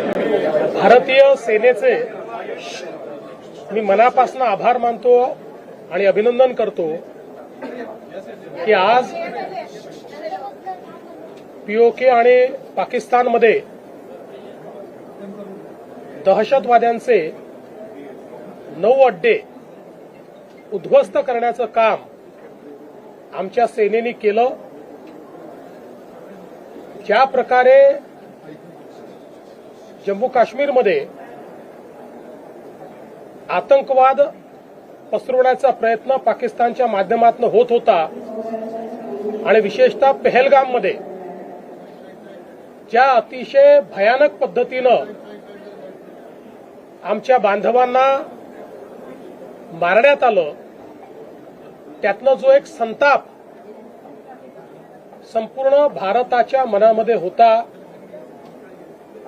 भारतीय सेनेचे मी मनापासून आभार मानतो आणि अभिनंदन करतो की आज पीओके आणि पाकिस्तानमध्ये दहशतवाद्यांचे नऊ अड्डे उद्ध्वस्त करण्याचं काम आमच्या सेनेने केलं. ज्या प्रकारे जम्मू काश्मीरमध्ये आतंकवाद पसरवण्याचा प्रयत्न पाकिस्तानच्या माध्यमातून होत होता. आणि विशेषतः पेहलगाममध्ये ज्या अतिशय भयानक पद्धतीनं आमच्या बांधवांना मारण्यात आलं त्यातनं जो एक संताप संपूर्ण भारताच्या मनामध्ये होता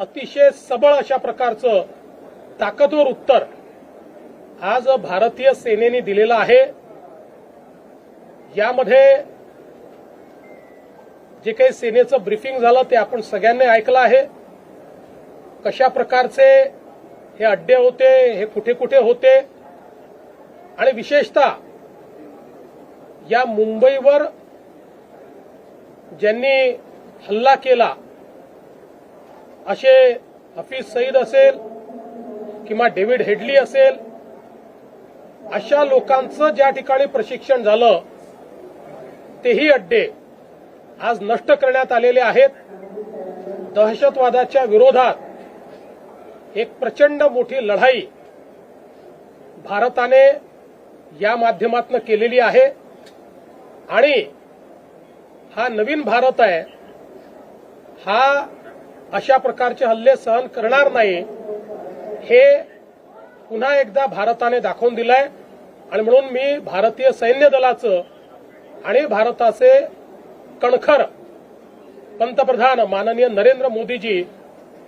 अतिशय सबळ अशा प्रकारचं ताकदवर उत्तर आज भारतीय सेनेने दिलेलं आहे. यामध्ये जे काही सेनेचं ब्रिफिंग झालं ते आपण सगळ्यांनी ऐकलं आहे. कशा प्रकारचे हे अड्डे होते हे कुठे कुठे होते? आणि विशेषतः या मुंबईवर ज्यांनी हल्ला केला असे हफीज सईद असेल किंवा डेव्हिड हेडली असेल अशा लोकांचं ज्या ठिकाणी प्रशिक्षण झालं तेही अड्डे आज नष्ट करण्यात आलेले आहेत. दहशतवादाच्या विरोधात एक प्रचंड मोठी लढाई भारताने या माध्यमातून केलेली आहे. आणि हा नवीन भारत आहे हा अशा प्रकारचे हल्ले सहन करणार नाही हे पुन्हा एकदा भारताने दाखवून दिलंय. आणि म्हणून मी भारतीय सैन्य दलाचं आणि भारताचे कणखर पंतप्रधान माननीय नरेंद्र मोदीजी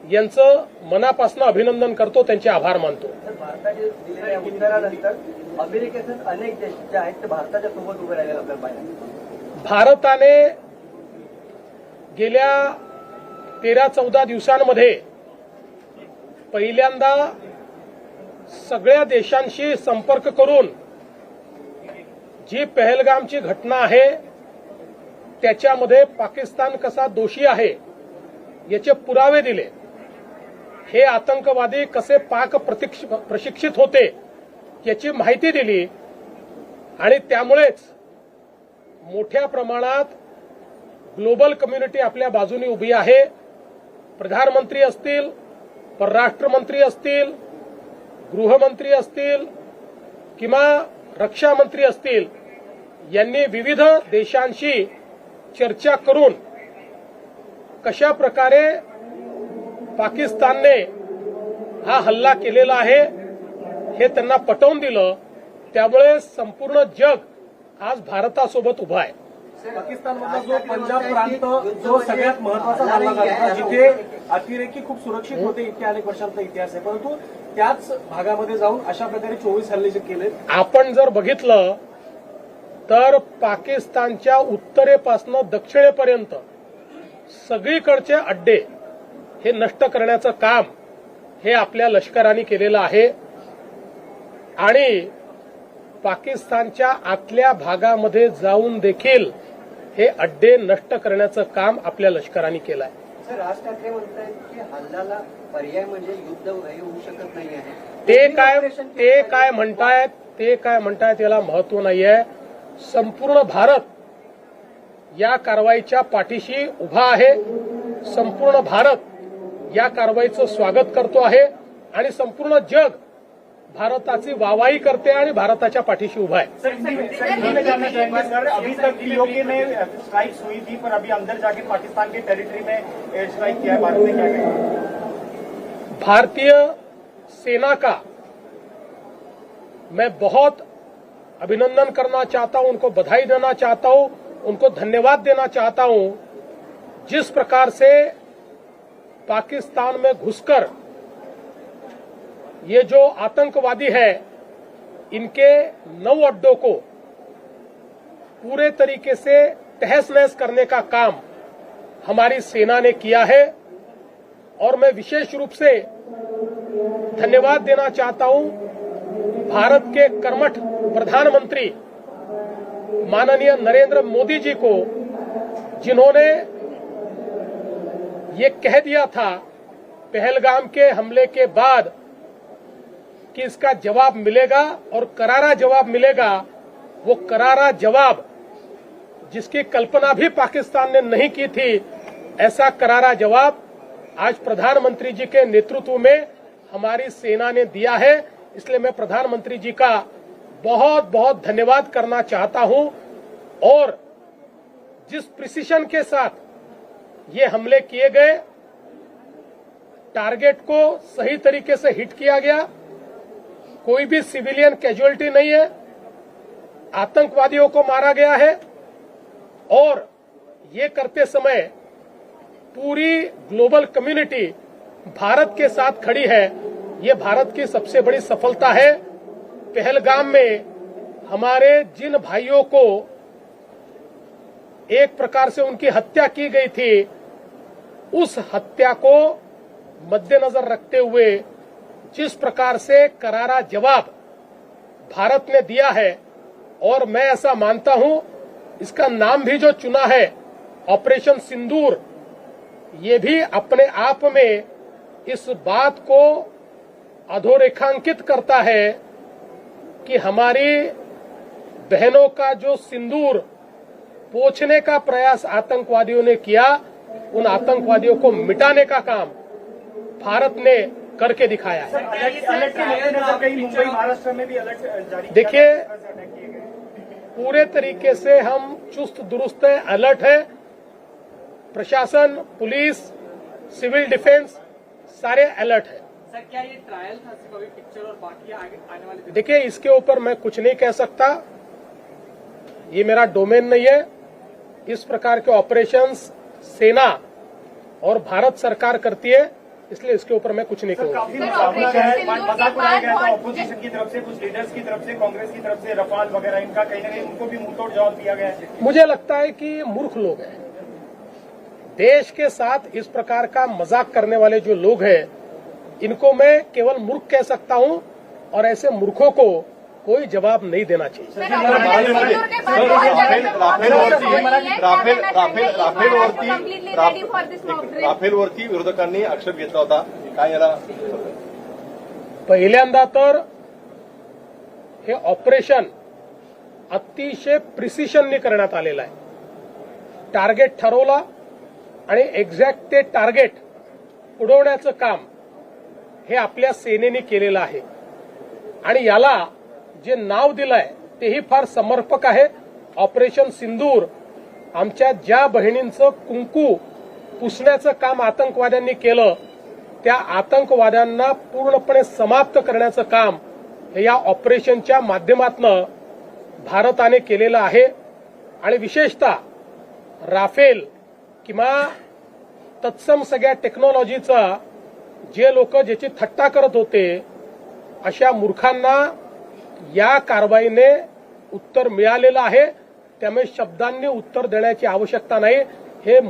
यांचं मनापासून अभिनंदन करतो त्यांचे आभार मानतो. अमेरिकेतून अनेक देश जे आहेत ते भारताच्या सोबत उभे पाहिजे भारताने गेल्या तेरा चौदा दिवसांमध्ये पहिल्यांदा सगळ्या देशांशी संपर्क करून जी पहलगामची घटना आहे त्याच्यामध्ये पाकिस्तान कसा दोषी आहे याचे पुरावे दिले. हे आतंकवादी कसे पाक प्रशिक्षित होते याची माहिती दिली आणि त्यामुळेच मोठ्या प्रमाणात ग्लोबल कम्युनिटी आपल्या बाजूने उभी आहे. प्रधानमंत्री असतील परराष्ट्र मंत्री असतील गृहमंत्री असतील किंवा रक्षा मंत्री असतील यांनी विविध देशांशी चर्चा करून कशा प्रकारे पाकिस्तानने हा हल्ला केलेला आहे हे त्यांना पटवून दिलं त्यामुळे संपूर्ण जग आज भारतासोबत उभं आहे. पाकिस्तानमधला जो पंजाब प्रांत जो सगळ्यात महत्त्वाचा मानला जात जिथे अतिरेकी खूप सुरक्षित होते इतक्या अनेक वर्षांचा इतिहास आहे. परंतु त्याच भागामध्ये जाऊन अशा प्रकारे चोवीस हल्ले जे केले आपण जर बघितलं तर पाकिस्तानच्या उत्तरेपासून दक्षिणेपर्यंत सगळीकडचे अड्डे हे नष्ट करण्याचं काम हे आपल्या लष्कराने केलेलं आहे. आणि पाकिस्तानच्या आतल्या भागामध्ये जाऊन देखील हे अड्डे नष्ट करण्याचं काम आपल्या लष्कराने केलं आहे सर राज ठाकरे म्हणतायत की हल्ल्याला पर्याय म्हणजे युद्ध होऊ शकत नाही आहे. ते काय ते काय म्हणतायत ते काय म्हणतायत याला महत्त्व नाहीये. संपूर्ण भारत या कारवाईच्या पाठीशी उभा आहे. संपूर्ण भारत या कारवाईचं स्वागत करतो आहे. आणि संपूर्ण जग भारताची वाहवाही करते आणि भारताच्या पाठीशी उभा आहे. सर सर मैं जानना चाहेंगे सर अभी तक पीओके ने स्ट्राइक्स हुई थी पर अभी अंदर जाके पाकिस्तान के टेरिटरी में एयर स्ट्राइक किया है भारत ने क्या कहा? भारतीय सेना का मैं बहुत अभिनंदन करना चाहता हूं उनको बधाई देना चाहता हूं उनको धन्यवाद देना चाहता हूं जिस प्रकार से पाकिस्तान में घुसकर ये जो आतंकवादी है, इनके नौ अड्डों को पूरे तरीके से तहस नहस करने का काम हमारी सेना ने किया है और मैं विशेष रूप से धन्यवाद देना चाहता हूँ भारत के कर्मठ प्रधानमंत्री माननीय नरेंद्र मोदी जी को, जिन्होंने ये कह दिया था, पहलगाम के हमले के बाद कि इसका जवाब मिलेगा और करारा जवाब मिलेगा, वो करारा जवाब जिसकी कल्पना भी पाकिस्तान ने नहीं की थी, ऐसा करारा जवाब आज प्रधानमंत्री जी के नेतृत्व में हमारी सेना ने दिया है। इसलिए मैं प्रधानमंत्री जी का बहुत बहुत धन्यवाद करना चाहता हूँ और जिस प्रिसीशन के साथ ये हमले किए गए टारगेट को सही तरीके से हिट किया गया कोई भी सिविलियन कैजुअलिटी नहीं है। आतंकवादियों को मारा गया है और ये करते समय पूरी ग्लोबल कम्युनिटी भारत के साथ खड़ी है। ये भारत की सबसे बड़ी सफलता है। पहलगाम में हमारे जिन भाइयों को एक प्रकार से उनकी हत्या की गई थी, उस हत्या को मद्देनजर रखते हुए जिस प्रकार से करारा जवाब भारत ने दिया है, और मैं ऐसा मानता हूँ, इसका नाम भी जो चुना है, ऑपरेशन सिंदूर, ये भी अपने आप में इस बात को अधोरेखांकित करता है कि हमारी बहनों का जो सिंदूर पोछने का प्रयास आतंकवादियों ने किया, उन आतंकवादियों को मिटाने का काम भारत ने करके दिखाया है। अलर्ट अलर्ट के मद्देनजर कहीं मुंबई महाराष्ट्र में भी अलर्ट जारी किया देखिए। पूरे तरीके से हम चुस्त दुरुस्त है अलर्ट है। प्रशासन पुलिस सिविल डिफेंस सारे अलर्ट है। सर क्या ये ट्रायल था सिर्फ़ अभी पिक्चर और बाकी आगे आने वाले देखिए इसके ऊपर मैं कुछ नहीं कह सकता। ये मेरा डोमेन नहीं है। इस प्रकार के ऑपरेशंस सेना और भारत सरकार करती है। इसलिए इसके ऊपर मैं कुछ नहीं कहूँगा। है ऑपोजिशन की तरफ़ से कुछ लीडर्स की तरफ़ से कांग्रेस की तरफ़ से रफाल वगैरह इनका कहीं ना कहीं उनको भी मुंहतोड़ जवाब दिया गया है। मुझे लगता है कि मूर्ख लोग हैं। देश के साथ इस प्रकार का मज़ाक करने वाले जो लोग हैं इनको मैं केवल मूर्ख कह सकता हूँ और ऐसे मूर्खों को कोई जवाब नहीं देना चाहिए. राफेलवरती विरोधकांनी आक्षेप घेतला होता काय याला पहिल्यांदा तर हे ऑपरेशन अतिशय प्रिसिशननी करण्यात आलेलं आहे टार्गेट ठरवला आणि एक्झॅक्ट ते टार्गेट उडवण्याचं काम हे आपल्या सेनेने केलेलं आहे आणि याला जे नाव दिलंय तेही फार समर्पक आहे. ऑपरेशन सिंदूर आमच्या ज्या बहिणींचं कुंकू पुसण्याचं काम आतंकवाद्यांनी केलं त्या आतंकवाद्यांना पूर्णपणे समाप्त करण्याचं काम हे या ऑपरेशनच्या माध्यमातनं भारताने केलेलं आहे. आणि विशेषतः राफेल किंवा तत्सम सगळ्या टेक्नॉलॉजीचा जे लोक ज्याची थट्टा करत होते अशा मूर्खांना या कारवाईने उत्तर मिळालेलं आहे. त्यामुळे शब्दांनी उत्तर देण्याची आवश्यकता नाही. हे